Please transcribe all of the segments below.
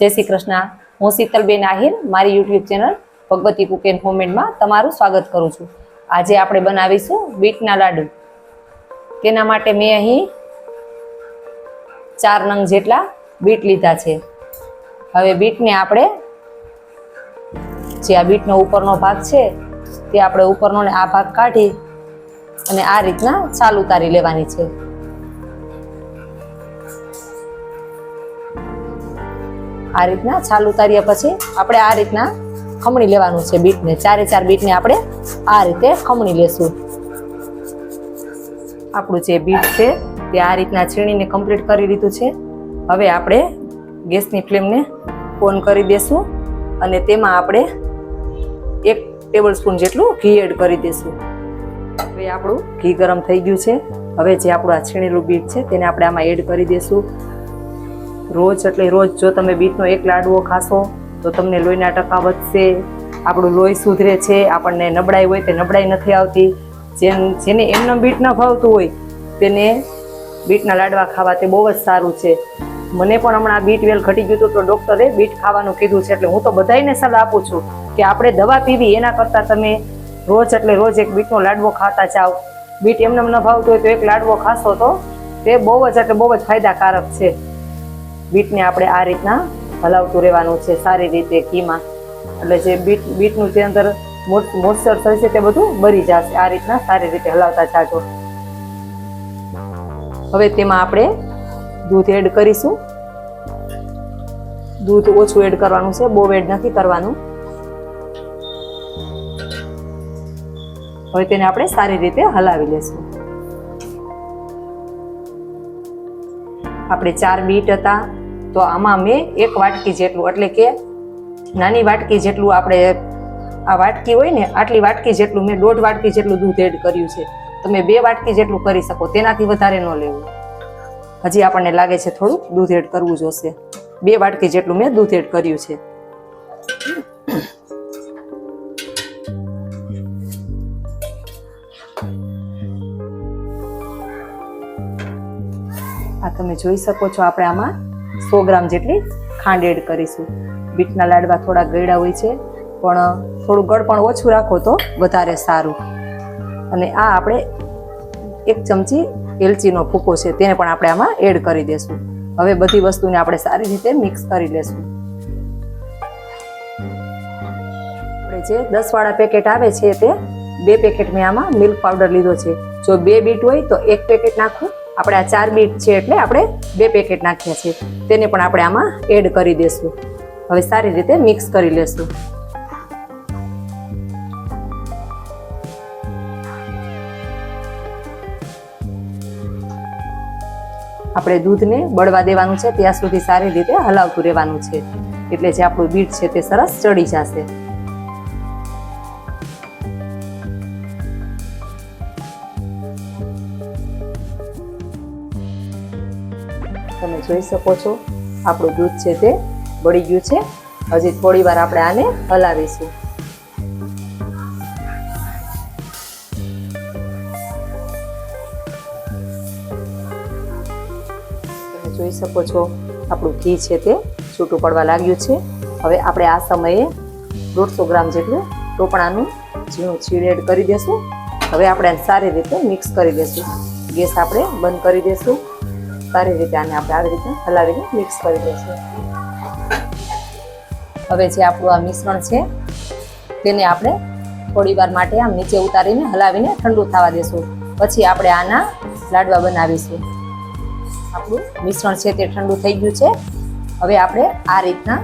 જય શ્રી કૃષ્ણ. હું શીતલબેન આહિર, મારી YouTube channel Bhagwati cook and હોમમેડમાં તમારું સ્વાગત કરું છું. આજે આપણે બનાવીશું બીટના લાડુ. તેના માટે મેં અહીં ચાર નંગ જેટલા બીટ લીધા છે. હવે બીટને આપણે જે આ બીટનો ઉપરનો ભાગ છે, તે આપણે ઉપરનો આ ભાગ કાઢી અને આ રીતના ચાલ ઉતારી લેવાની છે. આ રીતના છાલ ઉતાર્યા પછી આપણે આ રીતના ખમણી લેવાનું છે બીટને. ચારે ચાર બીટને આપણે આ રીતે ખમણી લેશું. આપણું જે બીટ છે તે આ રીતના છીણીને કમ્પ્લીટ કરી લીધું છે. હવે આપણે ગેસની ફ્લેમને ઓન કરી દેશું અને તેમાં આપણે એક ટેબલ સ્પૂન જેટલું ઘી એડ કરી દેશું. હવે આપણું ઘી ગરમ થઈ ગયું છે. હવે જે આપણું આ છીણેલું બીટ છે તેને આપણે આમાં એડ કરી દેશું. રોજ એટલે રોજ જો તમે બીટનો એક લાડવો ખાશો, તો તમને લોહીના ટકા વધશે. આપણું લોહી સુધરે છે, આપણને નબળાઈ હોય તે નબળાઈ નથી આવતી. જેમ જેને એમનો બીટ ન ભાવતું હોય, તેને બીટના લાડવા ખાવા તે બહુ જ સારું છે. મને પણ હમણાં બીટ વેલ ઘટી ગયું હતું, તો ડૉક્ટરે બીટ ખાવાનું કીધું છે, એટલે હું તો બધાને સલાહ આપું છું કે આપણે દવા પીવી, એના કરતાં તમે રોજ એટલે રોજ એક બીટનો લાડવો ખાતા જાઓ. બીટ એમને ન ભાવતું હોય તો એક લાડવો ખાશો તો તે બહુ જ એટલે બહુ જ ફાયદાકારક છે. બીટને આપણે આ રીતના હલાવતું રહેવાનું છે, સારી રીતે ઘીમાં. એટલે જે બીટ, બીટનું જે અંદર મોઇસ્ચર થશે તે બધું બરી જશે. આ રીતના સારી રીતે હલાવતા જાજો. હવે તેમાં આપણે દૂધ એડ કરીશું. દૂધ ઓછું એડ કરવાનું છે, બહુ એડ નથી કરવાનું. હવે તેને આપણે સારી રીતે હલાવી લેશું. આપણે ચાર બીટ હતા. તો આમાં મેં એક વાટકી જેટલું, એટલે કે નાની વાટકી જેટલું આપણે આ વાટકી હોય ને, આટલી વાટકી જેટલું મેં, દોઢ વાટકી જેટલું દૂધ એડ કર્યું છે. તમે બે વાટકી જેટલું કરી શકો, તેનાથી વધારે ન લેવું. હજી આપણને લાગે છે થોડુંક દૂધ એડ કરવું જોશે બે વાટકી જેટલું મેં દૂધ એડ કર્યું છે. આ તમે જોઈ શકો છો આપણે આમાં સો ગ્રામ જેટલી ખાંડ એડ કરીશું. બીટના લાડવા થોડા ગળ્યા હોય છે, પણ થોડું ગળ પણ ઓછું રાખો તો વધારે સારું. અને આ આપણે એક ચમચી એલચીનો ભૂકો છે, તેને પણ આપણે આમાં એડ કરી દેશું. હવે બધી વસ્તુને આપણે સારી રીતે મિક્સ કરી લેશું. આપણે જે દસવાળા પેકેટ આવે છે તે, બે પેકેટ મેં આમાં મિલ્ક પાવડર લીધો છે. જો બે બીટ હોય તો એક પેકેટ નાખવું આપણે આ ચાર બીટ છે એટલે આપણે બે પેકેટ નાખ્યા છે. તેને પણ આપણે આમાં એડ કરી દેશું. હવે સારી રીતે મિક્સ કરી લેશું. આપણે દૂધને બળવા દેવાનું છે, ત્યાં સુધી સારી રીતે હલાવતું રહેવાનું છે. એટલે જે આપણું બીટ છે તે સરસ ચડી જશે. તમે જોઈ શકો છો. આપણું દૂધ છે તે બળી ગયું છે. હજી થોડી વાર આપણે આને હલાવીશું. તમે જોઈ શકો છો, આપણું ઘી છે તે છૂટું પડવા લાગ્યું છે. હવે આપણે આ સમયે દોઢસો ગ્રામ જેટલું ટોપણાનું ઝીણું છીણ એડ કરી દેશું. હવે આપણે સારી રીતે મિક્સ કરી દેશું. ગેસ આપણે બંધ કરી દેશું. સારી રીતે આને આપણે આવી રીતે હલાવીને મિક્સ કરી દઈશું હવે જે આપણું આ મિશ્રણ છે, તેને આપણે થોડી વાર માટે આમ નીચે ઉતારીને હલાવીને ઠંડુ થવા દેશું. પછી આપણે આના લાડવા બનાવીશું. આપણું મિશ્રણ છે તે ઠંડુ થઈ ગયું છે. હવે આપણે આ રીતના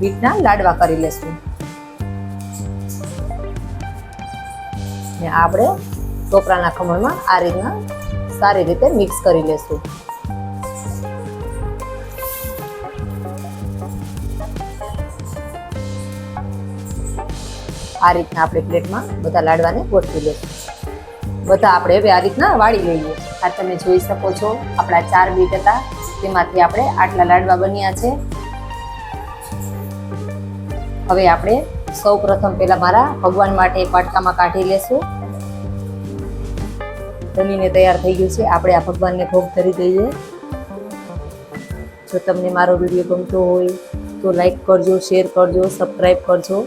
બીટના લાડવા કરી લેશું. ને આપણે ટોપરાના ખમણમાં આ રીતના સારી રીતે મિક્સ કરી લેશું. આ રીતના આપણે પ્લેટમાં બધા લાડવાને ગોઠવી લઈશું. બધા આપણે હવે આ રીતના વાળી લઈએ. આ તમે જોઈ શકો છો, આપણા ચાર બીટ હતા. તેમાંથી આપણે આટલા લાડવા બન્યા છે. હવે આપણે સૌ પ્રથમ પહેલાં મારા ભગવાન માટે એક વાટકામાં કાઢી લેશું. બનીને તૈયાર થઈ ગયું છે. આપણે આ ભગવાનને ભોગ ધરી દઈએ. જો તમને મારો વીડિયો ગમતો હોય તો લાઈક કરજો શેર કરજો સબસ્ક્રાઈબ કરજો.